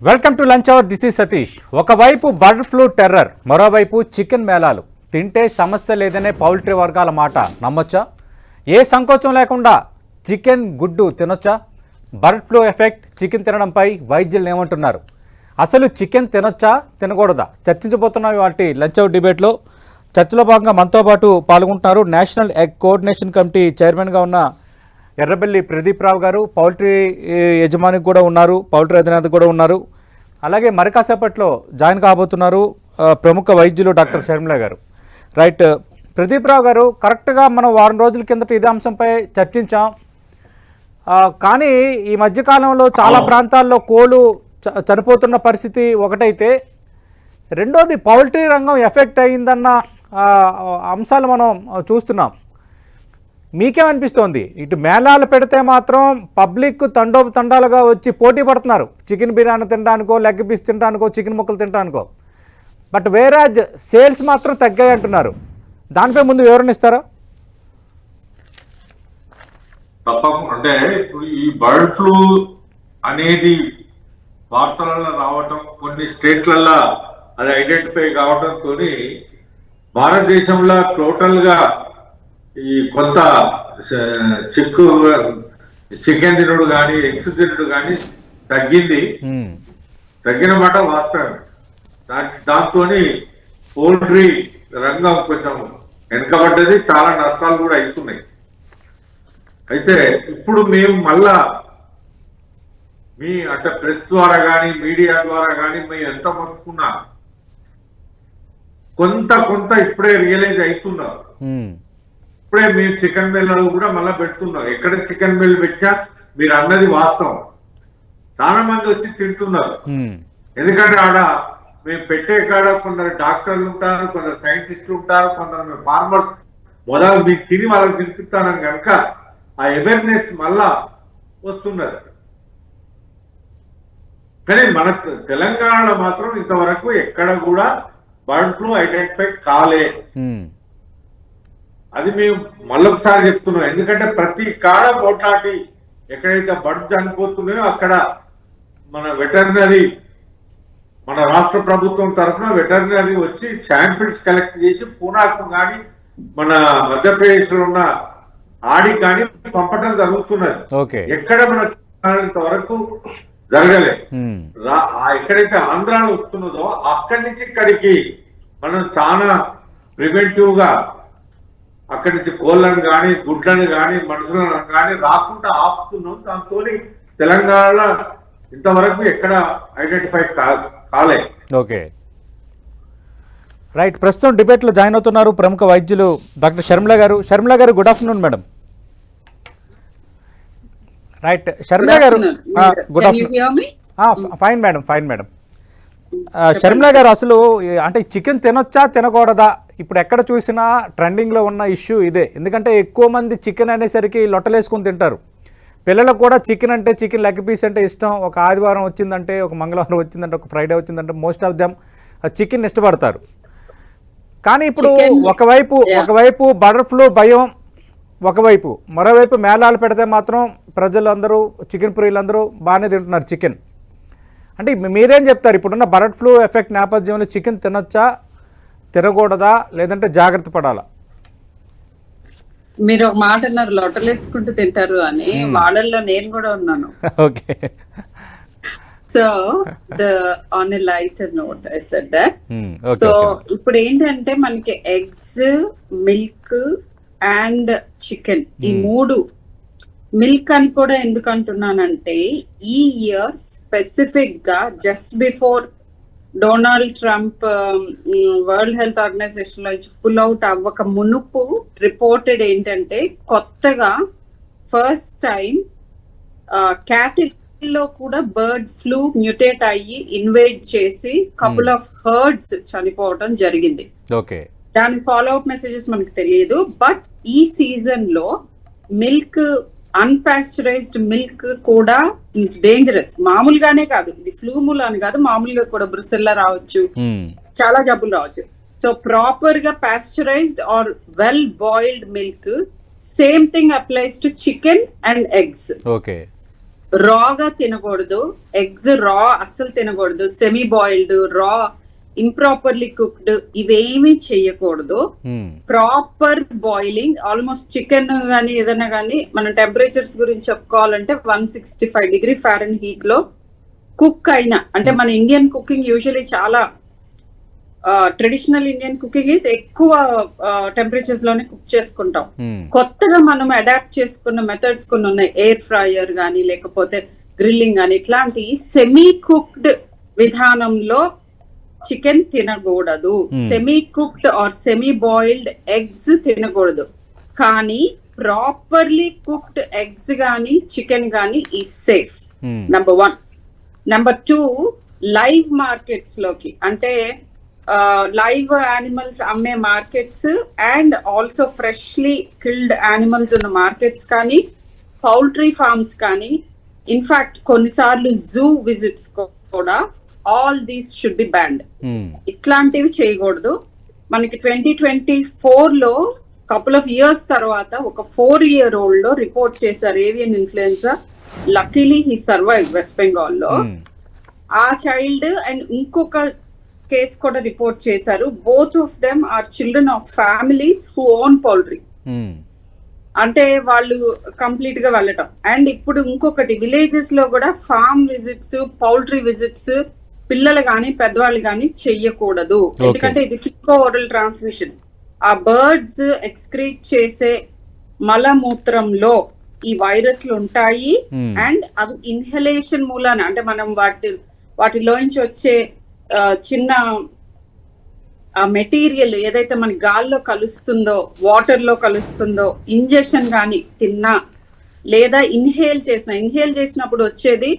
Welcome to lunch hour this is Satish ఒకవైపు bird flu terror మరోవైపు chicken మేళాలు. తింటే సమస్య లేదనే పౌల్ట్రీ వర్గాల మాట. నమ్మొచ్చా? ఏ సంకోచం లేకుండా చికెన్ గుడ్డు తినొచ్చా? బర్డ్ ఫ్లూ ఎఫెక్ట్ చికెన్ తినడంపై వైద్యులు ఏమంటున్నారు? అసలు చికెన్ తినొచ్చా? తినకూడదా? చర్చించబోతున్నాం వాటి లంచ్ అవర్ డిబేట్లో. చర్చలో భాగంగా మనతో పాటు పాల్గొంటున్నారు నేషనల్ ఎగ్ కోఆర్డినేషన్ కమిటీ చైర్మన్గా ఉన్న ఎర్రబెల్లి ప్రదీప్ రావు గారు పౌల్ట్రీ యజమానికి కూడా ఉన్నారు పౌల్ట్రీ అధినేత కూడా ఉన్నారు. అలాగే మరికాసేపట్లో జాయిన్ కాబోతున్నారు ప్రముఖ వైద్యులు డాక్టర్ షర్మిల గారు. రైట్ ప్రదీప్ రావు గారు కరెక్ట్గా మనం వారం రోజుల కిందట ఇదే అంశంపై చర్చించాం. కానీ ఈ మధ్యకాలంలో చాలా ప్రాంతాల్లో కోళ్ళు చ- చనిపోతున్న పరిస్థితి ఒకటైతే రెండోది పౌల్ట్రీ రంగం ఎఫెక్ట్ అయిందన్న అంశాలు మనం చూస్తున్నాం. మీకేమనిపిస్తోంది? ఇటు మేళాలు పెడితే మాత్రం పబ్లిక్ తండోపు తండాలుగా వచ్చి పోటీ పడుతున్నారు. చికెన్ బిర్యానీ తినడానికో లెగ్ పీస్ తినడానికో చికెన్ ముక్కలు తినడానికో. బట్ వేరాజ్ సేల్స్ మాత్రం తగ్గాయి అంటున్నారు. దానిపై ముందు వివరణ ఇస్తారా? తప్పకుండా అంటే ఇప్పుడు ఈ బర్డ్ ఫ్లూ అనేది వార్తలలో రావటం కొన్ని స్టేట్లలో అది ఐడెంటిఫై కావడంతో భారతదేశంలో టోటల్గా ఈ కొంత స- చిక్కు చికెన్ తినుడు కానీ ఎగ్స్ తినుడు కానీ తగ్గింది. తగ్గిన మాట వాస్తవం. దాంట్ దాంతో పౌల్ట్రీ రంగం కొంచెం వెనుకబడ్డది. చాలా నష్టాలు కూడా అవుతున్నాయి అయితే ఇప్పుడు మేము మళ్ళా మీ అంటే ప్రెస్ ద్వారా కానీ మీడియా ద్వారా కానీ మేము ఎంత మొత్తుకున్నా కొంత కొంత ఇప్పుడే రియలైజ్ అవుతున్నారు. ఇప్పుడే మేము చికెన్ మిల్లు కూడా మళ్ళీ పెడుతున్నాం. ఎక్కడ చికెన్ మిల్ పెట్టా మీరు అన్నది వాస్తవం. చాలా మంది వచ్చి తింటున్నారు. మ్మ్. ఎందుకంటే ఆడ మేము పెట్టే కాడ కొందరు డాక్టర్లు ఉంటారు కొందరు సైంటిస్టులు ఉంటారు కొందరు ఫార్మర్స్. మొదలు మీకు తిని వాళ్ళకి తినిపిస్తానని కనుక ఆ అవేర్నెస్ మళ్ళా వస్తున్నది. కానీ మన తెలంగాణలో మాత్రం ఇంతవరకు ఎక్కడ కూడా బర్డ్ ఫ్లూ ఐడెంటిఫై కాలే. మ్మ్. అది మేము మళ్ళొకసారి చెప్తున్నాం. ఎందుకంటే ప్రతి కాడ పోట్లాటి ఎక్కడైతే బర్డ్ చనిపోతున్నాయో అక్కడ మన వెటర్నరీ మన రాష్ట్ర ప్రభుత్వం తరఫున వెటర్నరీ వచ్చి శాంపిల్స్ కలెక్ట్ చేసి పూనాకు కానీ మన మధ్యప్రదేశ్లో ఉన్న ఆడి కానీ పంపటం జరుగుతున్నది. ఎక్కడ మన ఇంతవరకు జరగలే. ఎక్కడైతే ఆంధ్రాలో వస్తున్నదో అక్కడి నుంచి ఇక్కడికి మనం చాలా ప్రివెంటివ్గా అక్కడి నుంచి కోళ్ళను కానీ గుడ్లను కానీ మనుషులను కానీ రాకుండా ఆపుతున్నాం. దాంతో తెలంగాణలో ఇంతవరకు ఎక్కడ ఐడెంటిఫై కాలే. ఓకే. రైట్ ప్రస్తుతం డిబేట్లో జాయిన్ అవుతున్నారు ప్రముఖ వైద్యులు doctor Sharmila garu. Sharmila garu good afternoon madam. Right Sharmila garu good afternoon? Fine madam fine madam. Sharmila garu అసలు అంటే చికెన్ తినొచ్చా తినకూడదా? ఇప్పుడు ఎక్కడ చూసినా ట్రెండింగ్లో ఉన్న ఇష్యూ ఇదే. ఎందుకంటే ఎక్కువ మంది చికెన్ అనేసరికి లొట్టలేసుకుని తింటారు. పిల్లలకు కూడా చికెన్ అంటే చికెన్ లెగ్ పీస్ అంటే ఇష్టం. ఒక ఆదివారం వచ్చిందంటే ఒక మంగళవారం వచ్చిందంటే ఒక ఫ్రైడే వచ్చిందంటే మోస్ట్ ఆఫ్ దెమ్ చికెన్ ఇష్టపడతారు. కానీ ఇప్పుడు ఒకవైపు. ఒకవైపు బర్డ్ ఫ్లూ భయం ఒకవైపు. మరోవైపు మేళాలు పెడితే మాత్రం ప్రజలందరూ చికెన్ ప్రియులందరూ బాగానే తింటున్నారు చికెన్. అంటే మీరేం చెప్తారు? ఇప్పుడున్న బర్డ్ ఫ్లూ ఎఫెక్ట్ నేపథ్యంలో చికెన్ తినొచ్చా? తినకూడదా? లేదంటే జాగ్రత్త పడాలా? మీరు ఒక మాట అన్నారు లొట్టలేసుకుంటూ తింటారు అని. వాళ్ళల్లో నేను కూడా ఉన్నాను. Okay. So the on a lighter note I said that so ఇప్పుడు ఏంటంటే మనకి ఎగ్స్ మిల్క్ అండ్ చికెన్ ఈ మూడు మిల్క్ అని కూడా ఎందుకు అంటున్నానంటే ఈ ఇయర్ స్పెసిఫిక్గా just before Donald Trump world health ఆర్గనైజేషన్లో పుల్ అవుట్ అవ్వక మునుపు రిపోర్టెడ్ ఏంటంటే కొత్తగా ఫస్ట్ టైం క్యాటిల్లో కూడా బర్డ్ ఫ్లూ మ్యూటేట్ అయ్యి ఇన్వేట్ చేసి కపుల్ ఆఫ్ హర్డ్స్ చనిపోవడం జరిగింది. ఓకే. దాని ఫాలో అప్ మెసేజెస్ మనకు తెలియదు బట్ ఈ సీజన్లో మిల్క్ అన్పాస్చరైజ్డ్ మిల్క్ కూడా ఈస్ డేంజరస్ మామూలుగానే కాదు. ఇది ఫ్లూ మూల అని కాదు మామూలుగా కూడా బ్రుసెల్లా రావచ్చు. చాలా జబ్బులు రావచ్చు. సో ప్రాపర్గా pasteurised or well boiled milk same thing applies to chicken and eggs okay. రాగా తినకూడదు. ఎగ్స్ రా అస్సలు తినకూడదు. Semi boiled raw improperly cooked ఇవేమీ చేయకూడదు. ప్రాపర్ బాయిలింగ్ ఆల్మోస్ట్ చికెన్ కానీ ఏదైనా కానీ మనం టెంపరేచర్స్ గురించి చెప్పుకోవాలంటే వన్ సిక్స్టీ ఫైవ్ డిగ్రీ ఫారెన్ హీట్లో కుక్ అయినా అంటే మన ఇండియన్ కుకింగ్ యూజువలీ చాలా ట్రెడిషనల్ ఇండియన్ కుకింగ్ ఈస్ ఎక్కువ టెంపరేచర్స్లోనే కుక్ చేసుకుంటాం. ఉమ్, కొత్తగా మనం అడాప్ట్ చేసుకున్న మెథడ్స్ కొన్ని ఉన్నాయి. ఎయిర్ ఫ్రైయర్ కానీ లేకపోతే గ్రిల్లింగ్ కానీ ఇట్లాంటి సెమీ కుక్డ్ విధానంలో చికెన్ తినకూడదు. Semi cooked or semi boiled eggs తినకూడదు. కానీ ప్రాపర్లీ కుక్డ్ ఎగ్స్ కానీ చికెన్ కానీ ఈ safe number one number two live మార్కెట్స్లోకి. అంటే లైవ్ యానిమల్స్ అమ్మే markets and also freshly killed animals ఉన్న మార్కెట్స్ కానీ పౌల్ట్రీ ఫార్మ్స్ కానీ ఇన్ఫాక్ట్ కొన్నిసార్లు జూ విజిట్స్ కూడా all these should be banned ఇట్లాంటివి చేయకూడదు. మనకి ట్వంటీ ట్వంటీ ఫోర్లో కపుల్ ఆఫ్ ఇయర్స్ తర్వాత ఒక ఫోర్ ఇయర్ ఓల్డ్లో రిపోర్ట్ చేశారు avian influenza luckily he survive West బెంగాల్లో ఆ చైల్డ్ అండ్ ఇంకొక కేసు కూడా రిపోర్ట్ చేశారు. Both of them are children of families who own poultry అంటే వాళ్ళు కంప్లీట్గా వెళ్ళటం. అండ్ ఇప్పుడు ఇంకొకటి విలేజెస్లో కూడా ఫార్మ్ విజిట్స్ పౌల్ట్రీ విజిట్స్ పిల్లలు కానీ పెద్దవాళ్ళు కానీ చెయ్యకూడదు. ఎందుకంటే ఇది ఫికో ఓరల్ ట్రాన్స్మిషన్. ఆ బర్డ్స్ ఎక్స్క్రీట్ చేసే మలమూత్రంలో ఈ వైరస్లు ఉంటాయి. Hmm. అండ్ అవి ఇన్హలేషన్ మూలాన అంటే మనం వాటి వాటిలోంచి వచ్చే చిన్న ఆ మెటీరియల్ ఏదైతే మన గాల్లో కలుస్తుందో వాటర్లో కలుస్తుందో ఇంజెక్షన్ కానీ తిన్నా లేదా ఇన్హేల్ చేసిన ఇన్హేల్ చేసినప్పుడు వచ్చేది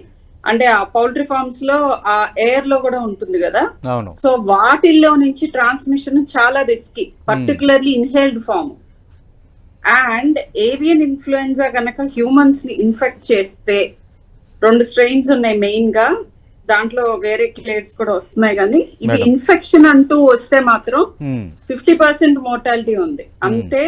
అంటే ఆ పౌల్ట్రీ ఫార్మ్స్లో ఆ ఎయిర్లో కూడా ఉంటుంది కదా? సో వాటిల్లో నుంచి ట్రాన్స్మిషన్ చాలా risky particularly inhaled form and avian influenza గనక హ్యూమన్స్ని ఇన్ఫెక్ట్ చేస్తే రెండు స్ట్రెయిన్స్ ఉన్నాయి మెయిన్గా. దాంట్లో వేరే క్లేడ్స్ కూడా వస్తున్నాయి కానీ ఇది. ఇన్ఫెక్షన్ అంటూ వస్తే మాత్రం ఫిఫ్టీ పర్సెంట్ మోర్టాలిటీ ఉంది. అంటే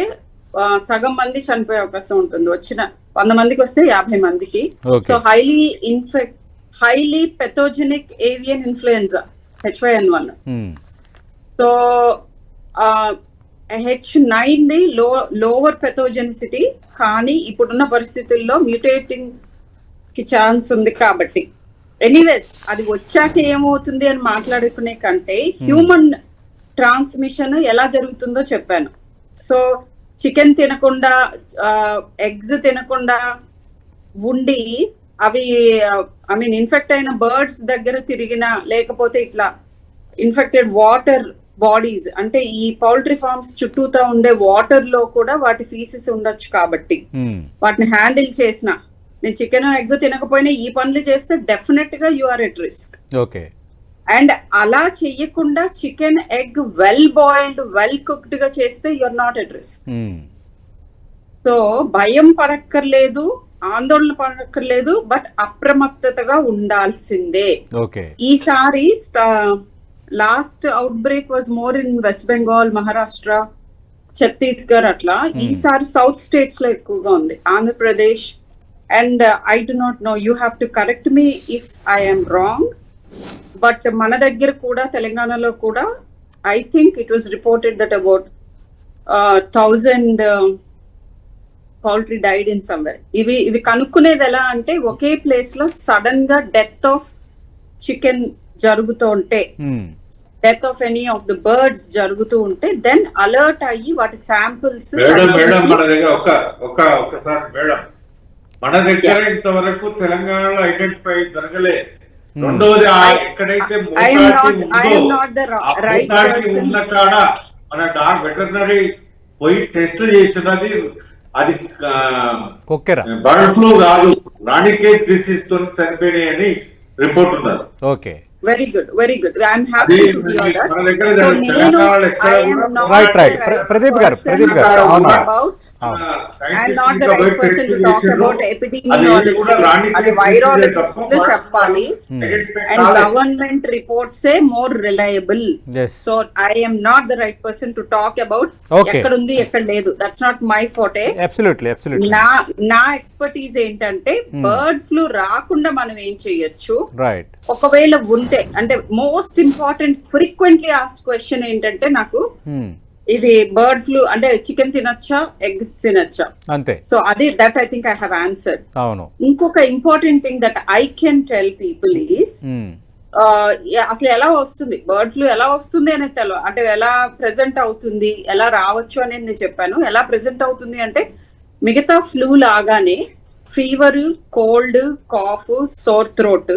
ఆ, సగం మంది చనిపోయే అవకాశం ఉంటుంది. వచ్చిన వంద మందికి వస్తే యాభై మందికి. So highly infect highly pathogenic avian influenza HYN one so H nine the low lower pathogenicity కానీ ఇప్పుడున్న పరిస్థితుల్లో మ్యూటేటింగ్కి ఛాన్స్ ఉంది కాబట్టి. ఎనీవేస్ అది వచ్చాక ఏమవుతుంది అని మాట్లాడుకునే కంటే హ్యూమన్ ట్రాన్స్మిషన్ ఎలా జరుగుతుందో చెప్పాను. సో చికెన్ తినకుండా ఎగ్స్ తినకుండా ఉండి అవి ఐ మీన్ ఇన్ఫెక్ట్ అయిన బర్డ్స్ దగ్గర తిరిగిన లేకపోతే ఇట్లా ఇన్ఫెక్టెడ్ వాటర్ బాడీస్ అంటే ఈ పౌల్ట్రీ ఫార్మ్స్ చుట్టూతా ఉండే వాటర్లో కూడా వాటి ఫీసెస్ ఉండొచ్చు కాబట్టి. ఉమ్, వాటిని హ్యాండిల్ చేసిన. నేను చికెన్ ఎగ్ తినకపోయినా ఈ పనులు చేస్తే డెఫినెట్గా you are at risk okay and అలా చెయ్యకుండా chicken egg well boiled well కుక్డ్గా చేస్తే you are not at risk so భయం పడక్కర్లేదు. ఆందోళన పడక్కర్లేదు బట్ అప్రమత్తతగా ఉండాల్సిందే. ఓకే. ఈసారి last outbreak was more in West Bengal Maharashtra Chhattisgarh అట్లా ఈసారి సౌత్ స్టేట్స్లో ఎక్కువగా ఉంది. Andhra Pradesh and I do not know you have to correct me if I'm wrong but మన దగ్గర కూడా తెలంగాణలో కూడా I think it was reported that about thousand poultry died in somewhere ఇవి ఇవి కనుక్కునేది ఎలా అంటే ఒకే ప్లేస్లో సడన్గా డెత్ ఆఫ్ చికెన్ జరుగుతూ ఉంటే death of any of the birds జరుగుతూ ఉంటే దెన్ అలర్ట్ అయ్యి వాటి శాంపిల్స్ మన దగ్గర ఇంతవరకు తెలంగాణలో ఐడెంటిఫై జరగలే. రెండోది ఆ I- ఎక్కడైతే. ఉన్న కాడ మన డాక్ వెటర్నరీ పోయి టెస్ట్ చేసినది అది బర్డ్ ఫ్లూ కాదు. రాణికేట్ డిసీజ్తో చనిపోయినాయి అని రిపోర్ట్ ఉన్నారు. Okay. Very good very good I'm అది హ్యాపీ టు హియర్ దట్. నేను the ప్ర- ప్రదీప్ గారు, ప్రదీప్ గారు, to talk అవునా? about. అవును. I'm not the right person to talk about epidemiology. అది virologists లు చెప్పాలి. And government reports are more reliable so I am not the right person to talk about Okay. ఎక్కడ ఉంది ఎక్కడ లేదు. దట్స్ నాట్ మై ఫోటే నా నా expertise ఏంటంటే బర్డ్ ఫ్లూ రాకుండా మనం ఏం చేయొచ్చు? రైట్ ఒకవేళ ఉంటే అంటే most important frequently asked question ఏంటంటే నాకు Hmm. ఇది బర్డ్ ఫ్లూ అంటే చికెన్ తినొచ్చా ఎగ్ తినొచ్చా? అంతే. సో అది that I think I have answered అవును. ఇంకొక important thing that I can tell people is. అసలు ఎలా వస్తుంది? బర్డ్ ఫ్లూ ఎలా వస్తుంది అనేది తెలవ అంటే ఎలా ప్రెసెంట్ అవుతుంది ఎలా రావచ్చు అనేది నేను చెప్పాను. ఎలా ప్రెసెంట్ అవుతుంది అంటే మిగతా ఫ్లూ లాగానే fever cold cough sore throat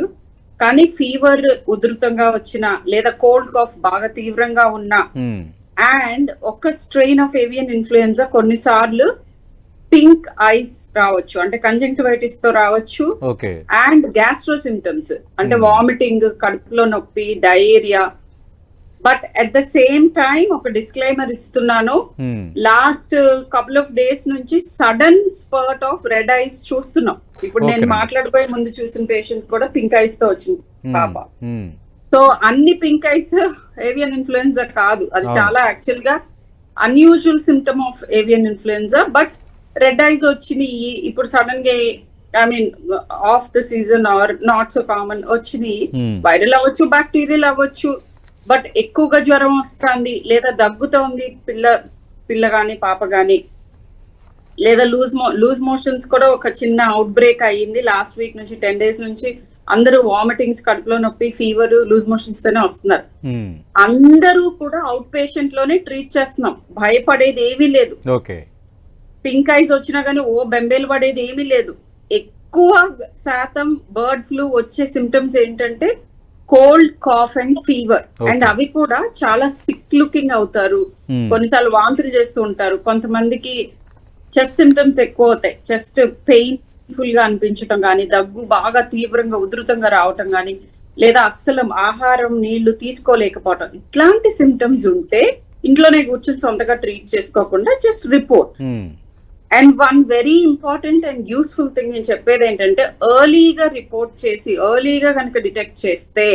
కానీ ఫీవర్ ఉధృతంగా వచ్చిన లేదా కోల్డ్ కాఫ్ బాగా తీవ్రంగా ఉన్న Hmm. అండ్ ఒక స్ట్రెయిన్ ఆఫ్ ఏవియన్ ఇన్ఫ్లుయెన్జా కొన్నిసార్లు పింక్ ఐస్ రావచ్చు అంటే కంజంక్టివైటిస్తో రావచ్చు అండ్ గ్యాస్ట్రో సిమ్టమ్స్ అంటే Hmm. వామిటింగ్ కడుపులో నొప్పి diarrhoea but at the same time ఒక డిస్క్లైమర్ ఇస్తున్నాను Hmm. Last couple of days నుంచి sudden spurt of red eyes చూస్తున్నాం ఇప్పుడు నేను. మాట్లాడిపోయే ముందు చూసిన పేషెంట్ కూడా పింక్ ఐస్తో వచ్చింది Hmm. పాప Hmm. సో అన్ని పింక్ ఐస్ ఏవియన్ ఇన్ఫ్లుయెన్జా కాదు అది అవును. చాలా యాక్చువల్గా unusual symptom of avian influenza but red eyes వచ్చినాయి ఇప్పుడు సడన్గా I mean of the season are not so common వచ్చినాయి Hmm. వైరల్ అవ్వచ్చు బ్యాక్టీరియల్ అవ్వచ్చు బట్ ఎక్కువగా జ్వరం వస్తుంది లేదా దగ్గుతోంది పిల్ల పిల్ల గాని పాప గాని లేదా లూజ్ మో లూజ్ మోషన్స్ కూడా ఒక చిన్న అవుట్ బ్రేక్ అయ్యింది లాస్ట్ వీక్ నుంచి టెన్ డేస్ నుంచి. అందరూ వామిటింగ్స్ కడుపులో నొప్పి ఫీవర్ లూజ్ మోషన్స్ తోనే వస్తున్నారు. Hmm. అందరూ కూడా అవుట్ పేషెంట్లోనే ట్రీట్ చేస్తున్నాం. భయపడేది ఏమీ లేదు. పింక్ ఐస్ వచ్చినా కానీ ఓ బెంబేలు పడేది ఏమీ లేదు. ఎక్కువ శాతం బర్డ్ ఫ్లూ వచ్చే సిమ్టమ్స్ ఏంటంటే cold cough and fever. And అవి కూడా చాలా సిక్ లుకింగ్ అవుతారు Hmm. కొన్నిసార్లు వాంతులు చేస్తూ ఉంటారు కొంతమందికి చెస్ట్ సిమ్టమ్స్ ఎక్కువ అవుతాయి చెస్ట్ పెయిన్ఫుల్గా అనిపించటం కానీ దగ్గు బాగా తీవ్రంగా ఉధృతంగా రావటం కానీ లేదా అస్సలు ఆహారం నీళ్ళు తీసుకోలేకపోవటం ఇట్లాంటి సిమ్టమ్స్ ఉంటే ఇంట్లోనే కూర్చొని సొంతగా ట్రీట్ చేసుకోకుండా just report. And one very important and useful thing నేను చెప్పేది ఏంటంటే ఎర్లీగా రిపోర్ట్ చేసి ఎర్లీగా కనుక డిటెక్ట్ చేస్తే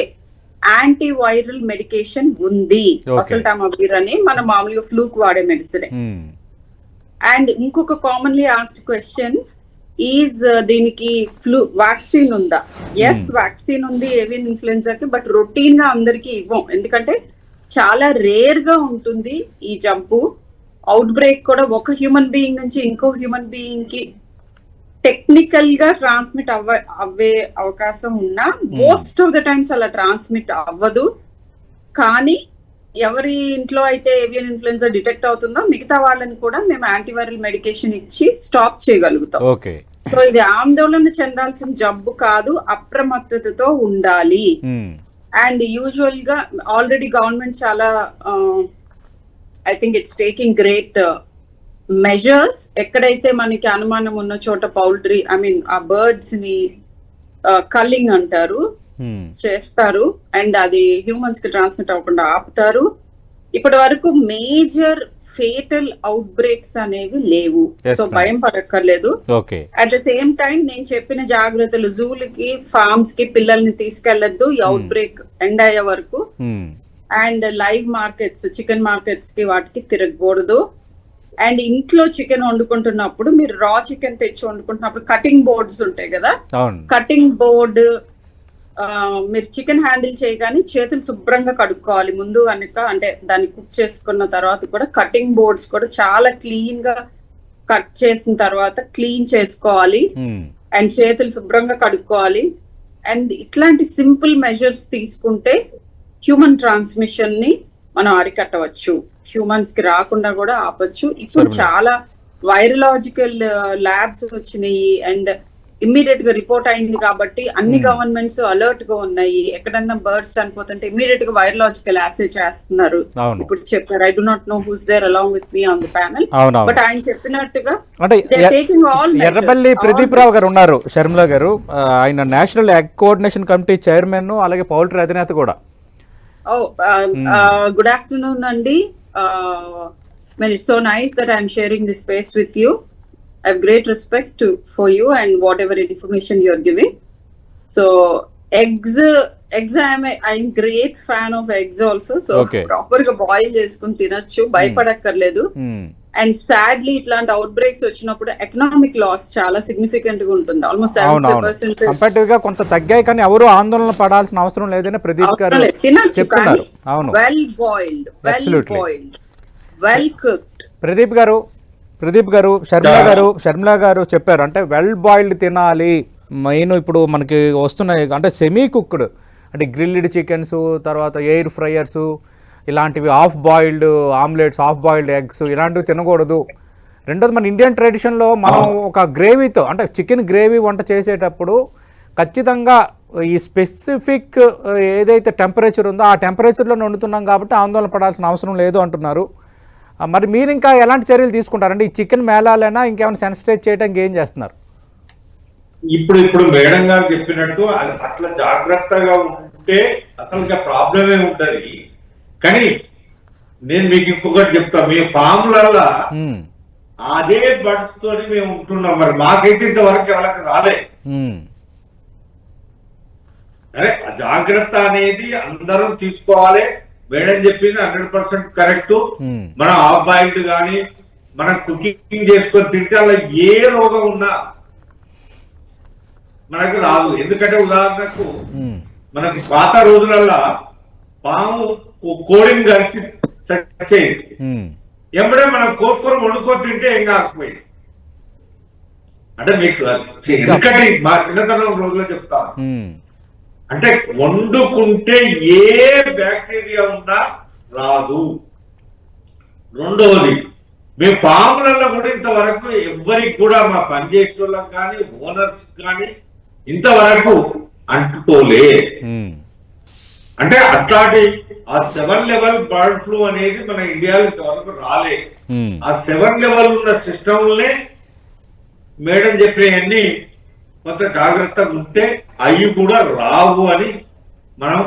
యాంటీవైరల్ మెడికేషన్ ఉంది Okay. అసల్టామబీర్ అని మనం మామూలుగా ఫ్లూక్ వాడే మెడిసిన్ Hmm. అండ్ ఇంకొక కామన్లీ ఆస్డ్ క్వశ్చన్ ఈజ్ దీనికి ఫ్లూ వ్యాక్సిన్ ఉందా ఎస్ Hmm. వ్యాక్సిన్ ఉంది ఏవియన్ ఇన్ఫ్లుయెన్జాకి బట్ రొటీన్గా అందరికి ఇవ్వం ఎందుకంటే చాలా రేర్గా ఉంటుంది ఈ జబ్బు అవుట్ బ్రేక్ కూడా ఒక హ్యూమన్ బీయింగ్ నుంచి ఇంకో హ్యూమన్ బీయింగ్కి టెక్నికల్గా ట్రాన్స్మిట్ అవ్వ అవ్వే అవకాశం ఉన్నా మోస్ట్ ఆఫ్ ద టైమ్స్ అలా ట్రాన్స్మిట్ అవ్వదు. కానీ ఎవరి ఇంట్లో అయితే ఏవియన్ ఇన్ఫ్లుయెన్జా డిటెక్ట్ అవుతుందో మిగతా వాళ్ళని కూడా మేము యాంటీవైరల్ మెడికేషన్ ఇచ్చి స్టాప్ చేయగలుగుతాం. ఓకే. సో ఇది ఆందోళన చెందాల్సిన జబ్బు కాదు అప్రమత్తతతో ఉండాలి. Hmm. అండ్ యూజువల్గా ఆల్రెడీ గవర్నమెంట్ చాలా I think it's taking great measures ఎక్కడైతే మనకి అనుమానం ఉన్న చోట పౌల్ట్రీ ఐ మీన్ ఆ బర్డ్స్ని కల్లింగ్ అంటారు Hmm. చేస్తారు. అండ్ అది హ్యూమన్స్కి ట్రాన్స్మిట్ అవ్వకుండా ఆపుతారు. ఇప్పటి వరకు మేజర్ ఫేటల్ అవుట్ బ్రేక్స్ అనేవి లేవు. సో. భయం పడక్కర్లేదు. అట్ ద సేమ్ టైం నేను చెప్పిన జాగ్రత్తలు జూలకి ఫార్మ్స్కి పిల్లల్ని తీసుకెళ్ళొద్దు ఈ అవుట్ బ్రేక్ ఎండ్ అయ్యే వరకు. Hmm. And live markets chicken మార్కెట్స్కి వాటికి తిరగకూడదు. అండ్ ఇంట్లో చికెన్ వండుకుంటున్నప్పుడు మీరు రా చికెన్ తెచ్చి వండుకుంటున్నప్పుడు కటింగ్ బోర్డ్స్ ఉంటాయి కదా? కటింగ్ బోర్డ్ మీరు చికెన్ హ్యాండిల్ చేయగానే చేతులు శుభ్రంగా కడుక్కోవాలి. ముందు కనుక అంటే దాన్ని కుక్ చేసుకున్న తర్వాత కూడా కటింగ్ బోర్డ్స్ కూడా చాలా క్లీన్గా కట్ చేసిన తర్వాత క్లీన్ చేసుకోవాలి. అండ్ చేతులు శుభ్రంగా కడుక్కోవాలి. అండ్ ఇట్లాంటి సింపుల్ మెజర్స్ తీసుకుంటే హ్యూమన్ ట్రాన్స్మిషన్ని మనం అరికట్టవచ్చు. హ్యూమన్స్కి రాకుండా కూడా ఆపొచ్చు. ఇప్పుడు. చాలా వైరలాజికల్ ల్యాబ్స్ వచ్చినాయి అండ్ ఇమ్మీడియట్గా రిపోర్ట్ అయింది కాబట్టి అన్ని Hmm. గవర్నమెంట్స్ అలర్ట్గా ఉన్నాయి. ఎక్కడన్నా బర్డ్స్ చనిపోతుంటే ఇమ్మీడియట్గా వైరలాజికల్ యాసే చేస్తున్నారు. ఇప్పుడు చెప్పారు I do not know who's there along with me on the panel but ఆయన చెప్పినట్టుగా ఎర్రబల్లి ప్రదీప్ రావు గారు ఉన్నారు షర్మిల గారు. ఆయన National Egg Coordination Committee chairman అలాగే పౌల్ట్రీ అధినేత కూడా. Oh, uh, uh, good afternoon, Andy. Uh, well, it's so nice that I'm sharing this space with you. I have great respect to, for you and whatever information you're giving. So, eggs, eggs, I'm a I'm great fan of eggs also. So, Okay. proper గా boil చేసుకుని తినొచ్చు భయపడక్కర్లేదు and sadly ఇట్లాంటి outbreaks వచ్చినప్పుడు economic loss చాలా సిగ్నిఫికెంట్గా ఉంటుంది. Almost కంపారిటివ్గా కొంత తగ్గాయి కానీ ఎవరు ఆందోళన పడాల్సిన అవసరం లేదని ప్రదీప్ గారు చెప్తున్నారు. అవును. Well boiled well. Boiled well cooked Pradeep garu Pradeep garu Sharmila garu Sharmila గారు చెప్పారు. అంటే వెల్ బాయిల్డ్ తినాలి. మెయిన్ ఇప్పుడు మనకి వస్తున్నాయి. అంటే సెమీ కుక్డ్ అంటే గ్రిల్డ్ చికెన్స్ తర్వాత ఎయిర్ ఫ్రైయర్స్ ఇలాంటివి half boiled omelettes half boiled eggs ఇలాంటివి తినకూడదు. రెండోది మన ఇండియన్ ట్రెడిషన్లో మనం ఒక గ్రేవీతో అంటే చికెన్ గ్రేవీ వంట చేసేటప్పుడు ఖచ్చితంగా ఈ స్పెసిఫిక్ ఏదైతే టెంపరేచర్ ఉందో ఆ టెంపరేచర్లో వండుతున్నాం కాబట్టి ఆందోళన పడాల్సిన అవసరం లేదు అంటున్నారు. మరి మీరు ఇంకా ఎలాంటి చర్యలు తీసుకుంటారండి? ఈ చికెన్ మేళాలైనా ఇంకేమైనా సెన్సిటైజ్ చేయడానికి ఏం చేస్తున్నారు? ఇప్పుడు ఇప్పుడు మేడం గారు చెప్పినట్టు అది అట్లా జాగ్రత్తగా ఉంటే అసలు ప్రాబ్లమే ఉండదు. కానీ నేను మీకు ఇంకొకటి చెప్తా. మీ ఫామ్లల్లా అదే బడ్స్ తోని మేము ఉంటున్నాం. మరి మాకైతే ఇంతవరకు ఎవరికి రాలే. అరే ఆ జాగ్రత్త అనేది అందరం తీసుకోవాలి. మేడం చెప్పింది హండ్రెడ్ పర్సెంట్ కరెక్ట్. మనం హాఫ్ బాయిల్డ్ కానీ మనం కుకింగ్ చేసుకొని తింటే అలా ఏ రోగం ఉన్నా మనకు రాదు. ఎందుకంటే ఉదాహరణకు మనకి పాత రోజులల్లా పాము కోడిని కలిసి చచ్చేది ఎంబడే మనం కోసుకొని వండుకొని తింటే ఏం కాకపోయింది? అంటే మీకు ఎందుకంటే మా చిన్నతనం రోజుల్లో చెప్తాను ఉమ్, అంటే వండుకుంటే ఏ బ్యాక్టీరియా ఉన్నా రాదు. రెండవది మేము ఫామ్లలో కూడా ఇంతవరకు ఎవ్వరికి కూడా మా పనిచేసే వాళ్ళకి కానీ ఓనర్స్ కానీ ఇంతవరకు అంటుకోలే. అంటే అట్లాంటి ఆ సెవెన్ లెవెల్ బర్డ్ ఫ్లూ అనేది మన ఇండియాలో ఇంతవరకు రాలే. ఉమ్, ఆ సెవెన్ లెవెల్ ఉన్న సిస్టమ్లనే మేడం చెప్పినవన్నీ కొంత జాగ్రత్తగా ఉంటే అవి కూడా రావు అని మనం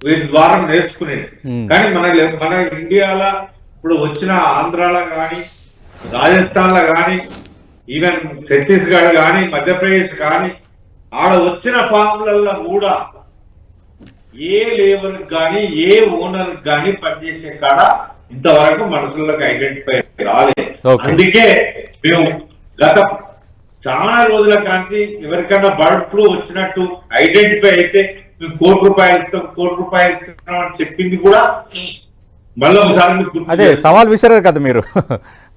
వీటి ద్వారా నేర్చుకునేది. కానీ మన మన ఇండియాలో ఇప్పుడు వచ్చిన ఆంధ్రాలో కానీ రాజస్థాన్లో కానీ ఈవెన్ ఛత్తీస్గఢ్ కానీ మధ్యప్రదేశ్ కానీ ఆడ వచ్చిన ఫామ్లలో కూడా ఏ లేబర్ కానీ ఏ ఓనర్ కానీ పనిచేసే కాడ ఇంతవరకు మనుషులకు ఐడెంటిఫై రాలేదు. అందుకే మేము గత చాలా రోజుల కాంచి ఎవరికైనా బర్డ్ ఫ్లూ వచ్చినట్టు ఐడెంటిఫై అయితే మేము కోటి రూపాయలు ఇస్తాం కోటి రూపాయలు ఇస్తున్నాం అని చెప్పింది కూడా మళ్ళీ ఒకసారి అదే. సవాల్ విసిరారు కదా మీరు.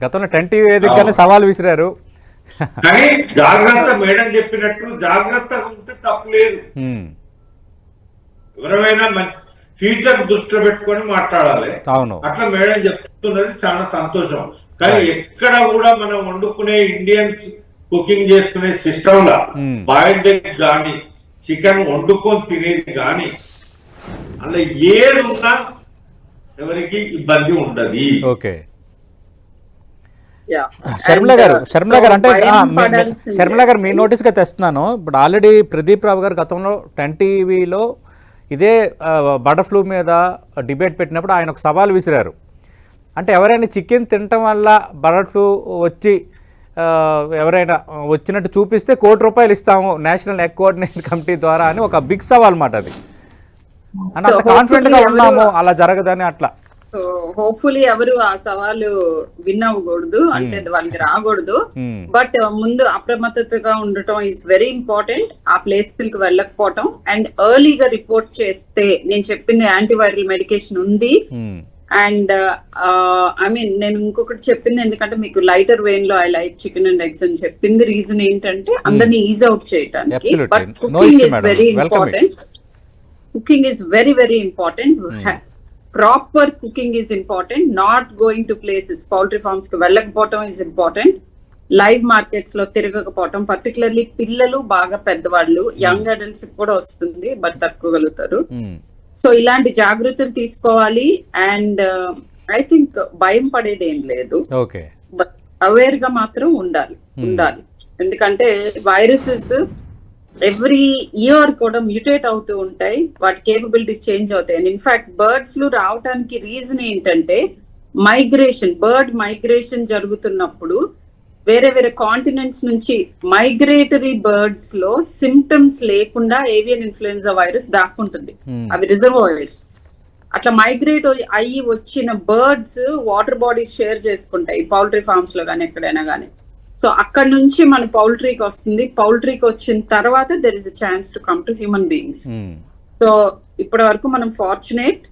గతంలో టెన్ టీవీ వేదికగానే సవాల్ విసిరారు. కానీ జాగ్రత్త మేడం చెప్పినట్టు జాగ్రత్తగా ఉంటే తప్పులేదు ఎవరైనా మంచి ఫ్యూచర్ దృష్టిలో పెట్టుకొని మాట్లాడాలి అవును అట్లా మేడం చెప్తున్నది చాలా సంతోషం కానీ ఎక్కడ కూడా మనం వండుకునే ఇండియన్స్ కుకింగ్ చేసుకునే సిస్టమ్ లా Hmm. బాయిల్డ్ ఎగ్ కానీ చికెన్ వండుకొని తినేది కానీ అలా ఏది ఉన్నా ఎవరికి ఇబ్బంది ఉండదు ఓకే. శర్మిల గారు uh, శర్మిల గారు అంటే. శర్మిల గారు మీ నోటీస్గా తెస్తున్నాను ఇప్పుడు ఆల్రెడీ ప్రదీప్ రావు గారు గతంలో టెన్ టీవీలో ఇదే బర్డ్ ఫ్లూ మీద డిబేట్ పెట్టినప్పుడు ఆయన ఒక సవాల్ విసిరారు. అంటే ఎవరైనా చికెన్ తినటం వల్ల బర్డ్ ఫ్లూ వచ్చి ఎవరైనా వచ్చినట్టు చూపిస్తే కోటి రూపాయలు ఇస్తాము నేషనల్ ఎగ్ కోఆర్డినేషన్ కమిటీ ద్వారా అని ఒక బిగ్ సవాల్ మాట అది. అని So, అంత కాన్ఫిడెంట్గా hopefully ఎవరు- ఉన్నాము అలా జరగదని అట్లా. సో హోప్ఫుల్లీ ఎవరు ఆ సవాలు విన్ అవ్వకూడదు అంటే వాళ్ళకి రాకూడదు. బట్ ముందు అప్రమత్తతగా ఉండటం ఈజ్ వెరీ ఇంపార్టెంట్ ఆ ప్లేస్కి వెళ్ళకపోవటం. అండ్ ఎర్లీగా రిపోర్ట్ చేస్తే నేను చెప్పింది యాంటీవైరల్ మెడికేషన్ ఉంది. అండ్ ఐ మీన్ నేను ఇంకొకటి చెప్పింది ఎందుకంటే మీకు lighter వెయిన్లో I like chicken and eggs అని చెప్పింది రీజన్ ఏంటంటే అందరినీ ఈజ్ అవుట్ చేయడానికి. But cooking is. Very. Important cooking is very very important proper cooking is important not going to places poultry ఫార్మ్స్కి వెళ్ళకపోవటం ఈజ్ ఇంపార్టెంట్ లైవ్ మార్కెట్స్లో తిరగకపోవటం. Particularly పిల్లలు బాగా పెద్దవాళ్ళు. యంగ్ అడల్ట్స్ కూడా వస్తుంది బట్ తట్టుకోగలుగుతారు. మ్మ్. సో ఇలాంటి జాగ్రత్తలు తీసుకోవాలి. అండ్ ఐ థింక్ భయం పడేది ఏం లేదు. బట్ అవేర్గా మాత్రం ఉండాలి. ఉండాలి. ఎందుకంటే వైరసెస్ ఎవ్రీ ఇయర్ కూడా మ్యూటేట్ అవుతూ ఉంటాయి. వాటి కేపబిలిటీస్ చేంజ్ అవుతాయి. And in fact bird flu రావడానికి రీజన్ ఏంటంటే మైగ్రేషన్ బర్డ్ మైగ్రేషన్ జరుగుతున్నప్పుడు వేరే వేరే కాంటినెంట్స్ నుంచి మైగ్రేటరీ బర్డ్స్లో సిమ్టమ్స్ లేకుండా ఏవియన్ ఇన్ఫ్లుయెన్జా వైరస్ దాక్కుంటుంది. Hmm. అవి రిజర్వాయర్స్ అట్లా మైగ్రేట్ అయ్యి వచ్చిన బర్డ్స్ వాటర్ బాడీస్ షేర్ చేసుకుంటాయి. పౌల్ట్రీ ఫార్మ్స్లో కానీ ఎక్కడైనా కానీ సో అక్కడ నుంచి మన పౌల్ట్రీకి వస్తుంది. పౌల్ట్రీకి వచ్చిన తర్వాత there is a chance to come to human beings. So ఇప్పటి వరకు మనం ఫార్చునేట్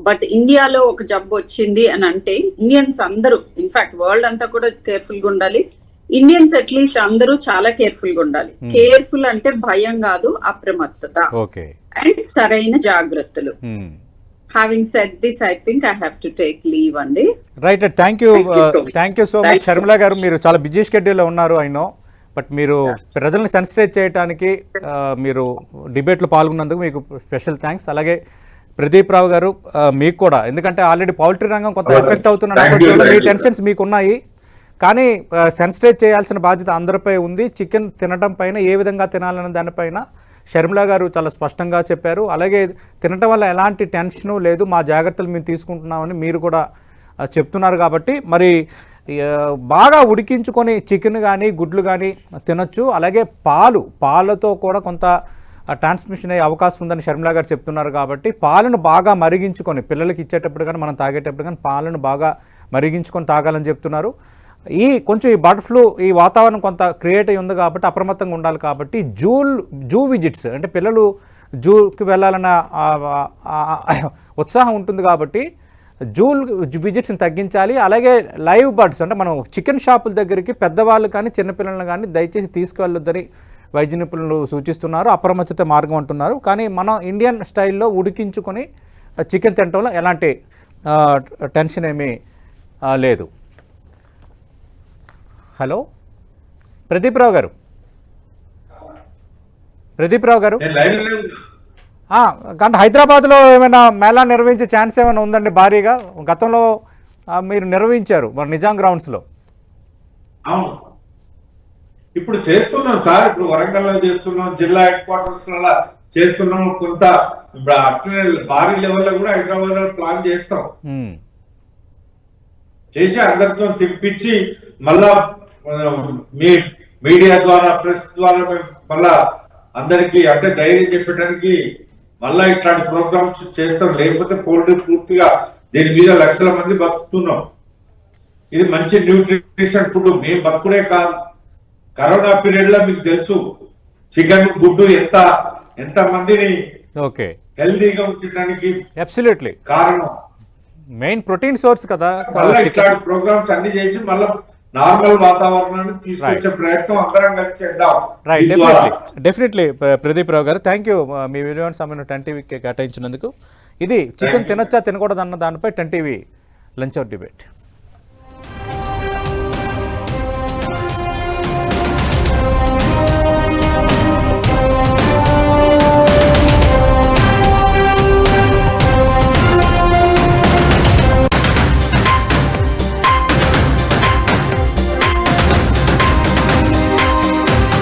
బట్ ఇండియాలో ఒక జబ్బు వచ్చింది అని అంటే ఇండియన్స్ అందరూ ఇన్ఫాక్ట్ వరల్డ్ అంతా కూడా కేర్ఫుల్గా ఉండాలి ఇండియన్స్ అట్లీస్ట్ అందరూ చాలా కేర్ఫుల్గా ఉండాలి కేర్ఫుల్ అంటే భయం కాదు అప్రమత్తత. అండ్ సరైన జాగ్రత్తలు. మ్మ్. Having set this I think I have to take leave అండి right thank you Thank you so much. Thank you so much Sharmila garu మీరు చాలా బిజీ షెడ్యూల్లో ఉన్నారు అయినో బట్ మీరు ప్రజల్ని సెన్సిటైజ్ చేయడానికి ఆ, మీరు డిబేట్లో పాల్గొన్నందుకు మీకు స్పెషల్ థ్యాంక్స్ అలాగే ప్రదీప్ రావు గారు ఆ, మీకు కూడా. ఎందుకంటే ఆల్రెడీ పౌల్ట్రీ రంగం కొంత. ఎఫెక్ట్ అవుతున్న మీ. టెన్షన్స్ మీకు ఉన్నాయి కానీ సెన్సిటైజ్ చేయాల్సిన బాధ్యత అందరిపై ఉంది. చికెన్ తినడం పైన ఏ విధంగా తినాలనే దానిపైన షర్మిల గారు చాలా స్పష్టంగా చెప్పారు. అలాగే తినటం వల్ల ఎలాంటి టెన్షను లేదు మా జాగ్రత్తలు మేము తీసుకుంటున్నామని మీరు కూడా చెప్తున్నారు కాబట్టి మరి బాగా ఉడికించుకొని చికెన్ కానీ గుడ్లు కానీ తినొచ్చు. అలాగే పాలు పాలతో కూడా కొంత ట్రాన్స్మిషన్ అయ్యే అవకాశం ఉందని షర్మిల గారు చెప్తున్నారు కాబట్టి పాలను బాగా మరిగించుకొని పిల్లలకి ఇచ్చేటప్పుడు కానీ మనం తాగేటప్పుడు కానీ పాలను బాగా మరిగించుకొని తాగాలని చెప్తున్నారు. ఈ కొంచెం ఈ బర్డ్ ఫ్లూ ఈ వాతావరణం కొంత క్రియేట్ అయి ఉంది కాబట్టి అప్రమత్తంగా ఉండాలి కాబట్టి జూల్ జూ విజిట్స్ అంటే పిల్లలు జూకి వెళ్ళాలన్న ఉత్సాహం ఉంటుంది కాబట్టి జూల్ విజిట్స్ని తగ్గించాలి. అలాగే లైవ్ బర్డ్స్ అంటే మనం చికెన్ షాపుల దగ్గరికి పెద్దవాళ్ళు కానీ చిన్నపిల్లలను కానీ దయచేసి తీసుకువెళ్ళొద్దని వైద్య నిపుణులు సూచిస్తున్నారు. అప్రమత్తత మార్గం అంటున్నారు. కానీ మనం ఇండియన్ స్టైల్లో ఉడికించుకొని చికెన్ తినటంలో ఎలాంటి టెన్షన్ ఏమీ లేదు. హలో? ప్రదీప్ రావు గారు? ప్రదీప్ రావు గారు అంటే హైదరాబాద్లో ఏమైనా మేళా నిర్వహించే ఛాన్స్ ఏమైనా ఉందండి భారీగా? గతంలో మీరు నిర్వహించారు మన నిజాం గ్రౌండ్స్లో. అవును. ఇప్పుడు చేస్తున్నాం సార్ ఇప్పుడు వరంగల్లో చేస్తున్నాం జిల్లా హెడ్ క్వార్టర్స్ చేస్తున్నాం కొంత ఇప్పుడు అట్లనే భారీ లెవెల్లో కూడా హైదరాబాద్లో ప్లాన్ చేస్తాం చేసి అందరితో తిప్పించి మళ్ళా మీ మీడియా ద్వారా ప్రెస్ ద్వారా మళ్ళా అందరికి అంటే ధైర్యం చెప్పడానికి మళ్ళా ఇట్లాంటి ప్రోగ్రామ్స్ చేస్తాం. లేకపోతే పోల్ట్రీ పూర్తిగా దీని మీద లక్షల మంది బతుకుతున్నాం. ఇది మంచి న్యూట్రిషన్ ఫుడ్. మేము బతుకుడే కాదు. కరోనా పీరియడ్లో మీకు తెలుసు చికెన్ గుడ్డు ఎంత ఎంత మందిని ఓకే. హెల్దీగా ఉంచడానికి అబ్సల్యూట్లీ కారణం. మెయిన్ ప్రోటీన్ సోర్స్ కదా ఇట్లాంటి ప్రోగ్రామ్స్ అన్ని చేసి మళ్ళీ నార్మల్ వాతావరణాన్ని తీసుకొచ్చే ప్రయత్నం అందరం కలిసి చేద్దాం. Right. Definitely definitely Pradeep Rao garu. Thank you మీ విలువైన సమయం టెన్ టీవీకి కేటాయించినందుకు. ఇది చికెన్ తినొచ్చా తినకూడదు అన్న దానిపై ten TV lunch out debate.